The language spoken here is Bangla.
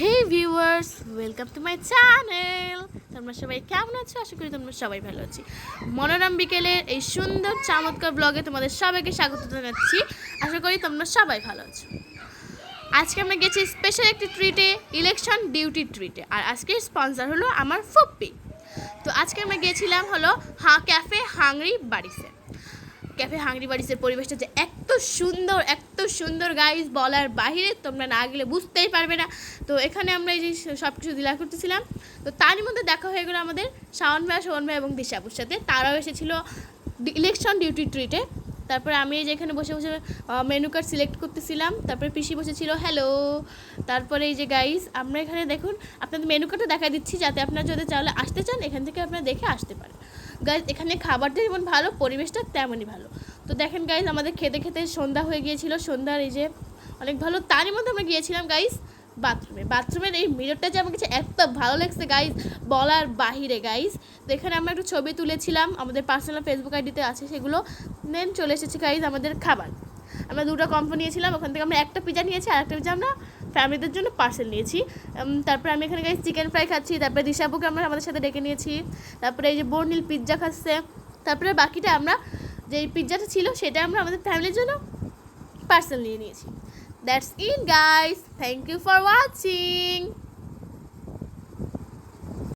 Hey viewers welcome to my channel তোমরা সবাই কেমন আছো? আশা করি তোমরা সবাই ভালো আছি। মনোরম বিকেলের এই সুন্দর, চমৎকার ব্লগে তোমাদের সবাইকে স্বাগত জানাচ্ছি। আশা করি তোমরা সবাই ভালো আছো। আজকে আমরা গেছি স্পেশাল একটি ট্রিটে ইলেকশন ডিউটি ট্রিটে আর আজকের স্পন্সর হলো আমার ফুপ্পি। তো আজকে আমরা গিয়েছিলাম হলো হা ক্যাফে হাংরি বাড়িতে। ক্যাফে হাংরি বাড়িসের পরিবেশটা যে এত সুন্দর এত সুন্দর গাইজ বলার বাহিরে তোমরা না গেলে বুঝতেই পারবে না। তো এখানে আমরা এই যে সব কিছু দিলা করতেছিলাম। তো তারই মধ্যে দেখা হয়ে গেলো আমাদের শাওন ভাই, শোভন ভাই এবং দিশাপুর সাথে। তারাও এসেছিল ইলেকশন ডিউটি ট্রিটে তারপরে আমি এই যে এখানে বসে বসে মেনু কার্ড সিলেক্ট করতেছিলাম। তারপরে পিসি বসেছিল হ্যালো তারপরে এই যে গাইজ আমরা এখানে দেখুন, আপনাদের মেনু কার্ডটা দেখা দিচ্ছি যাতে আপনারা যদি চাইলে আসতে চান, এখান থেকে আপনারা দেখে আসতে পারেন। গাইজ এখানে খাবারটা যেমন ভালো, পরিবেশটা তেমনই ভালো। তো দেখেন গাইজ আমাদের খেতে খেতে সন্ধ্যা হয়ে গিয়েছিল। সন্ধ্যার এই যে অনেক ভালো, তারই মধ্যে আমরা গিয়েছিলাম গাইজ বাথরুমে। বাথরুমের এই মিররটা যে আমার কাছে এত ভালো লাগছে গাইজ বলার বাহিরে গাইজ তো এখানে আমরা একটু ছবি তুলেছিলাম, আমাদের পার্সোনাল ফেসবুক আইডিতে আছে সেগুলো। দেন চলে এসেছে গাইজ আমাদের খাবার। আমরা দুটো কম্পো নিয়েছিলাম, ওখান থেকে আমরা একটা পিজা নিয়েছি আর একটা পিজা আমরা ফ্যামিলিদের জন্য পার্সেল নিয়েছি। তারপরে আমি এখানে গাইজ চিকেন ফ্রাই খাচ্ছি, তারপরে দিশাবুকে আমরা আমাদের সাথে ডেকে নিয়েছি, তারপরে এই যে বর্নিল পিৎজা খাচ্ছে, তারপরে বাকিটা আমরা যে পিৎজাটা ছিল সেটা আমরা আমাদের ফ্যামিলির জন্য পার্সেল নিয়ে নিয়েছি। That's it guys. Thank you for watching.